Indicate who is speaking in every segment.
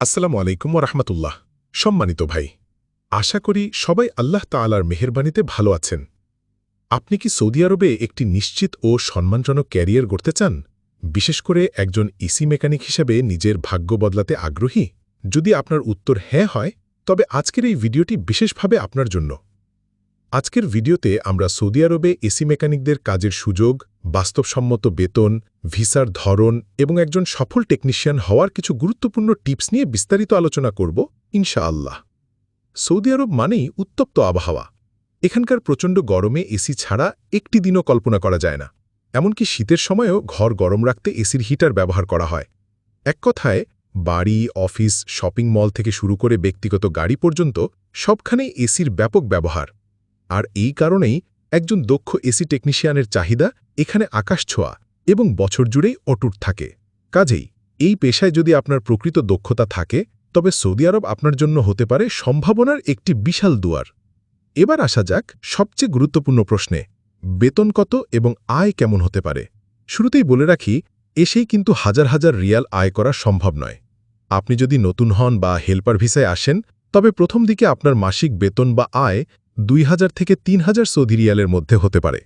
Speaker 1: আসসালামু আলাইকুম রহমতুল্লাহ। সম্মানিত ভাই, আশা করি সবাই আল্লাহ তালার মেহরবানিতে ভালো আছেন। আপনি কি সৌদি আরবে একটি নিশ্চিত ও সম্মানজনক ক্যারিয়ার গড়তে চান? বিশেষ করে একজন ইসি মেকানিক হিসেবে নিজের ভাগ্য বদলাতে আগ্রহী? যদি আপনার উত্তর হ্যাঁ হয়, তবে আজকের এই ভিডিওটি বিশেষভাবে আপনার জন্য। আজকের ভিডিওতে আমরা সৌদি আরবে এসি মেকানিকদের কাজের সুযোগ, বাস্তবসম্মত বেতন, ভিসার ধরন এবং একজন সফল টেকনিশিয়ান হওয়ার কিছু গুরুত্বপূর্ণ টিপস নিয়ে বিস্তারিত আলোচনা করব, ইনশাআল্লাহ। সৌদি আরব মানেই উত্তপ্ত আবহাওয়া। এখানকার প্রচণ্ড গরমে এসি ছাড়া একটি দিনও কল্পনা করা যায় না। এমনকি শীতের সময়ও ঘর গরম রাখতে এসির হিটার ব্যবহার করা হয়। এক কথায়, বাড়ি, অফিস, শপিং মল থেকে শুরু করে ব্যক্তিগত গাড়ি পর্যন্ত সবখানেই এসির ব্যাপক ব্যবহার। আর এই কারণেই একজন দক্ষ এসি টেকনিশিয়ানের চাহিদা এখানে আকাশ ছোঁয়া এবং বছর জুড়েই অটুট থাকে। কাজেই এই পেশায় যদি আপনার প্রকৃত দক্ষতা থাকে, তবে সৌদি আরব আপনার জন্য হতে পারে সম্ভাবনার একটি বিশাল দুয়ার। এবার আসা যাক সবচেয়ে গুরুত্বপূর্ণ প্রশ্নে, বেতন কত এবং আয় কেমন হতে পারে? শুরুতেই বলে রাখি, এসেই কিন্তু হাজার হাজার রিয়াল আয় করা সম্ভব নয়। আপনি যদি নতুন হন বা হেল্পার ভিসায় আসেন, তবে প্রথম দিকে আপনার মাসিক বেতন বা আয় দুই হাজার থেকে তিন হাজার সৌদি রিয়ালের মধ্যে হতে পারে।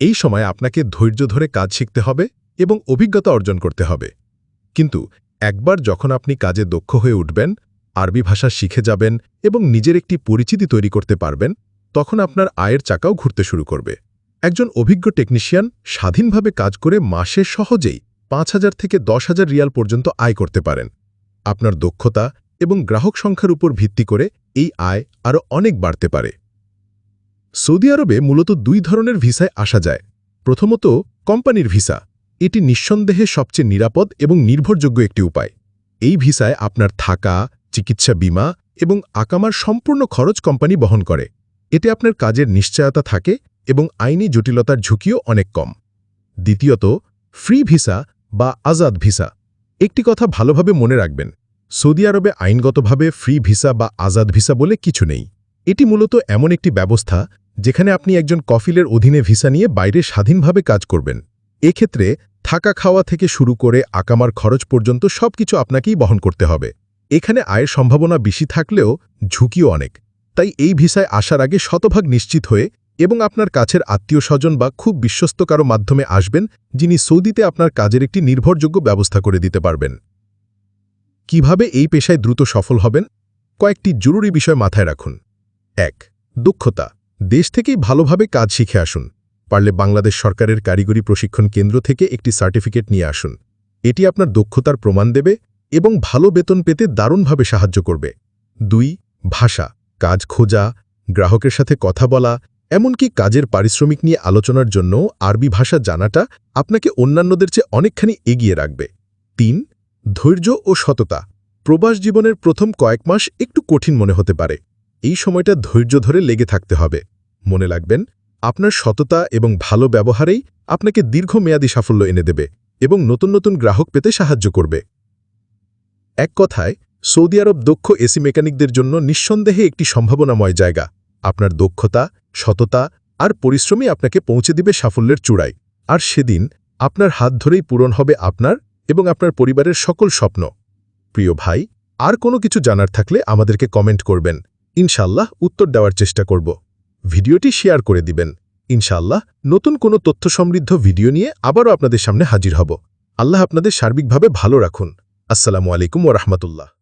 Speaker 1: এই সময় আপনাকে ধৈর্য ধরে কাজ শিখতে হবে এবং অভিজ্ঞতা অর্জন করতে হবে। কিন্তু একবার যখন আপনি কাজে দক্ষ হয়ে উঠবেন, আরবি ভাষা শিখে যাবেন এবং নিজের একটি পরিচিতি তৈরি করতে পারবেন, তখন আপনার আয়ের চাকাও ঘুরতে শুরু করবে। একজন অভিজ্ঞ টেকনিশিয়ান স্বাধীনভাবে কাজ করে মাসে সহজেই পাঁচ হাজার থেকে দশ হাজার রিয়াল পর্যন্ত আয় করতে পারেন। আপনার দক্ষতা এবং গ্রাহক সংখ্যার উপর ভিত্তি করে এই আয় আরও অনেক বাড়তে পারে। সৌদি আরবে মূলত দুই ধরনের ভিসায় আসা যায়। প্রথমত, কোম্পানির ভিসা। এটি নিঃসন্দেহে সবচেয়ে নিরাপদ এবং নির্ভরযোগ্য একটি উপায়। এই ভিসায় আপনার থাকা, চিকিৎসা বীমা এবং আকামার সম্পূর্ণ খরচ কোম্পানি বহন করে। এতে আপনার কাজের নিশ্চয়তা থাকে এবং আইনি জটিলতার ঝুঁকিও অনেক কম। দ্বিতীয়ত, ফ্রি ভিসা বা আজাদ ভিসা। একটি কথা ভালোভাবে মনে রাখবেন, সৌদি আরবে আইনগতভাবে ফ্রি ভিসা বা আজাদ ভিসা বলে কিছু নেই। এটি মূলত এমন একটি ব্যবস্থা যেখানে আপনি একজন কফিলের অধীনে ভিসা নিয়ে বাইরে স্বাধীনভাবে কাজ করবেন। এক্ষেত্রে থাকা খাওয়া থেকে শুরু করে আকামার খরচ পর্যন্ত সবকিছু আপনাকেই বহন করতে হবে। এখানে আয়ের সম্ভাবনা বেশি থাকলেও ঝুঁকিও অনেক। তাই এই ভিসায় আসার আগে শতভাগ নিশ্চিত হয়ে এবং আপনার কাছের আত্মীয় স্বজন বা খুব বিশ্বস্ত কারও মাধ্যমে আসবেন, যিনি সৌদিতে আপনার কাজের একটি নির্ভরযোগ্য ব্যবস্থা করে দিতে পারবেন। কীভাবে এই পেশায় দ্রুত সফল হবেন? কয়েকটি জরুরি বিষয় মাথায় রাখুন। এক, দক্ষতা। দেশ থেকেই ভালোভাবে কাজ শিখে আসুন। পারলে বাংলাদেশ সরকারের কারিগরি প্রশিক্ষণ কেন্দ্র থেকে একটি সার্টিফিকেট নিয়ে আসুন। এটি আপনার দক্ষতার প্রমাণ দেবে এবং ভালো বেতন পেতে দারুণভাবে সাহায্য করবে। দুই, ভাষা, কাজ খোঁজা, গ্রাহকের সাথে কথা বলা, এমনকি কাজের পারিশ্রমিক নিয়ে আলোচনার জন্য আরবি ভাষা জানাটা আপনাকে অন্যান্যদের চেয়ে অনেকখানি এগিয়ে রাখবে। তিন, ধৈর্য ও সততা। প্রবাস জীবনের প্রথম কয়েক মাস একটু কঠিন মনে হতে পারে। এই সময়টা ধৈর্য ধরে লেগে থাকতে হবে। মনে রাখবেন, আপনার সততা এবং ভালো ব্যবহারেই আপনাকে দীর্ঘমেয়াদী সাফল্য এনে দেবে এবং নতুন নতুন গ্রাহক পেতে সাহায্য করবে। এক কথায়, সৌদি আরব দক্ষ এসি মেকানিকদের জন্য নিঃসন্দেহে একটি সম্ভাবনাময় জায়গা। আপনার দক্ষতা, সততা আর পরিশ্রমই আপনাকে পৌঁছে দিবে সাফল্যের চূড়ায়। আর সেদিন আপনার হাত ধরেই পূরণ হবে আপনার এবং আপনার পরিবারের সকল স্বপ্ন। প্রিয় ভাই, আর কোনো কিছু জানার থাকলে আমাদেরকে কমেন্ট করবেন। ইনশাল্লাহ উত্তর দেওয়ার চেষ্টা করব। ভিডিওটি শেয়ার করে দিবেন। ইনশাআল্লাহ নতুন কোনো তথ্য সমৃদ্ধ ভিডিও নিয়ে আবারও আপনাদের সামনে হাজির হব। আল্লাহ আপনাদের সার্বিকভাবে ভালো রাখুন। আসসালামু আলাইকুম ও রহমতুল্লাহ।